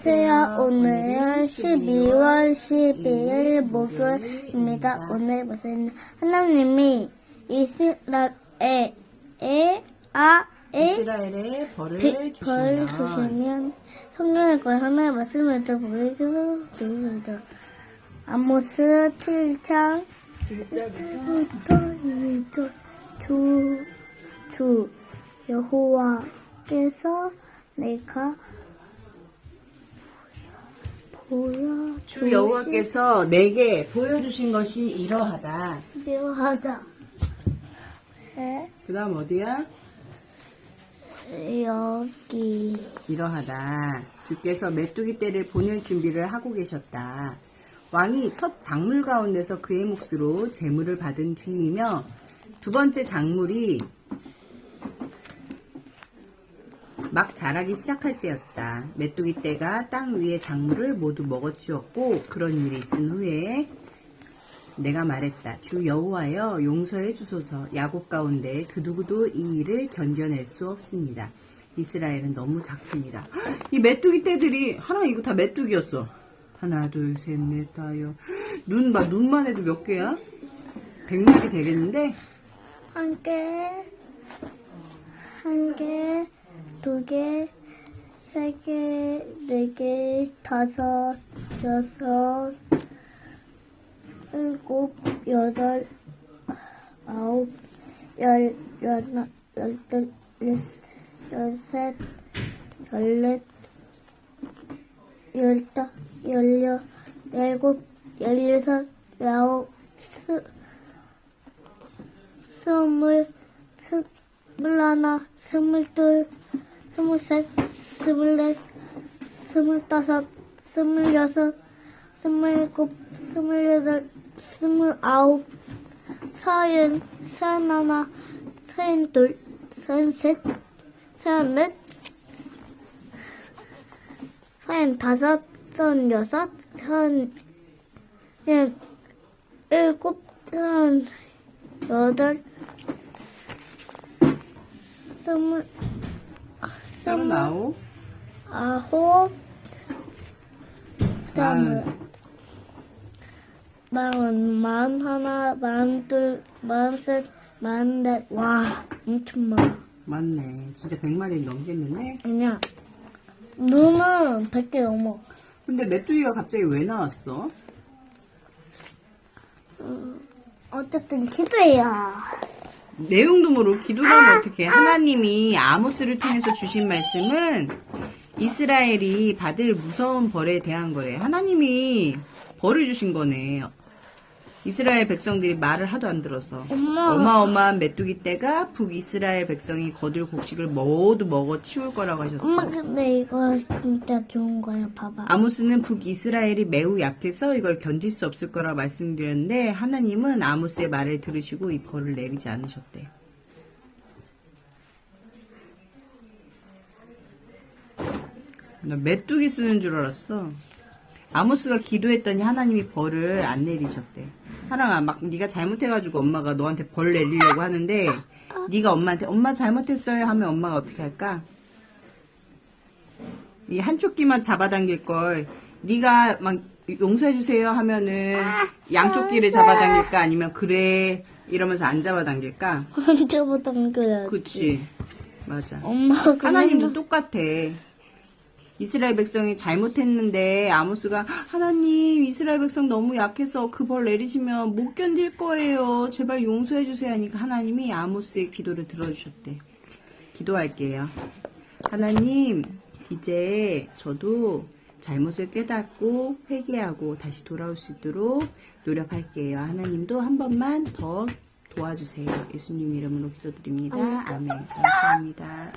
안녕하세요. 오늘은 12월 12일 목요일입니다. 오늘 무슨 하나님이 이스라엘에 아에 이스라엘에 벌을 벌 주시면 성령의 걸 하나의 말씀을 더 보여주시죠. 아모스 7장 1절 2절 주, 주 여호와께서 내가 보여주 주 여호와께서 내게 보여주신 것이 이러하다. 묘하다. 네, 그 다음 어디야? 여기 이러하다. 주께서 메뚜기 떼를 보낼 준비를 하고 계셨다. 왕이 첫 작물 가운데서 그의 몫으로 재물을 받은 뒤이며 두 번째 작물이 막 자라기 시작할 때였다. 메뚜기 떼가 땅 위의 작물을 모두 먹어치웠고 그런 일이 있은 후에 내가 말했다. 주 여호와여 용서해 주소서. 야곱 가운데 그 누구도 이 일을 견뎌낼 수 없습니다. 이스라엘은 너무 작습니다. 이 메뚜기 떼들이 하나 이거 다 메뚜기였어. 하나 둘셋넷 다여 눈 봐. 눈만 해도 몇 개야? 백 마리 되겠는데 한 개, 한 개, 두 개, 세 개, 네 개, 다섯, 여섯, 일곱, 여덟, 아홉, 열, 열하나, 열둘, 열, 열셋, 열넷, 열다, 열여, 열곱, 열여섯, 열아홉, 스, 스물, 스물하나, 스물둘, 스물셋, 스물넷, 스물다섯, 스물여섯, 스물일곱, 스물여덟, 스물아홉, 서른, 서른하나, 서른둘, 서른셋, 서른넷, 서른다섯, 서른여섯, 서른일곱, 서른여덟, 스물, 서른아홉 아홉, 그다음에 마흔, 마흔 하나, 마흔 둘, 마흔 셋, 마흔 넷, 와, 엄청 많아. 맞네. 진짜 백 마리 넘겠는데. 아니야. 눈은 100개 넘어. 근데 메뚜기가 갑자기 왜 나왔어? 어쨌든 기도해요. 내용도 모르고 기도를 하면 어떡해. 하나님이 아모스를 통해서 주신 말씀은 이스라엘이 받을 무서운 벌에 대한 거래. 하나님이 벌을 주신 거네. 이스라엘 백성들이 말을 하도 안 들어서. 엄마. 어마어마한 메뚜기 떼가 북이스라엘 백성이 거둘 곡식을 모두 먹어 치울 거라고 하셨어. 엄마 근데 이거 진짜 좋은 거야. 봐봐. 아모스는 북이스라엘이 매우 약해서 이걸 견딜 수 없을 거라 말씀드렸는데 하나님은 아모스의 말을 들으시고 이 벌을 내리지 않으셨대. 나 메뚜기 쓰는 줄 알았어. 아모스가 기도했더니 하나님이 벌을 안 내리셨대. 사랑아, 막 네가 잘못해가지고 엄마가 너한테 벌 내리려고 하는데 네가 엄마한테 엄마 잘못했어요 하면 엄마가 어떻게 할까? 이 한쪽 귀만 잡아당길 걸 네가 막 용서해 주세요 하면은 양쪽 귀를 잡아당길까 아니면 그래 이러면서 안 잡아당길까? 혼자보다 그래. 그치 맞아 엄마가 하나님도 똑같아 이스라엘 백성이 잘못했는데 아모스가 하나님 이스라엘 백성 너무 약해서 그 벌 내리시면 못 견딜 거예요 제발 용서해 주세요 하니까 하나님이 아모스의 기도를 들어주셨대 기도할게요 하나님 이제 저도 잘못을 깨닫고 회개하고 다시 돌아올 수 있도록 노력할게요. 하나님도 한 번만 더 도와주세요. 예수님 이름으로 기도드립니다. 아멘. 감사합니다.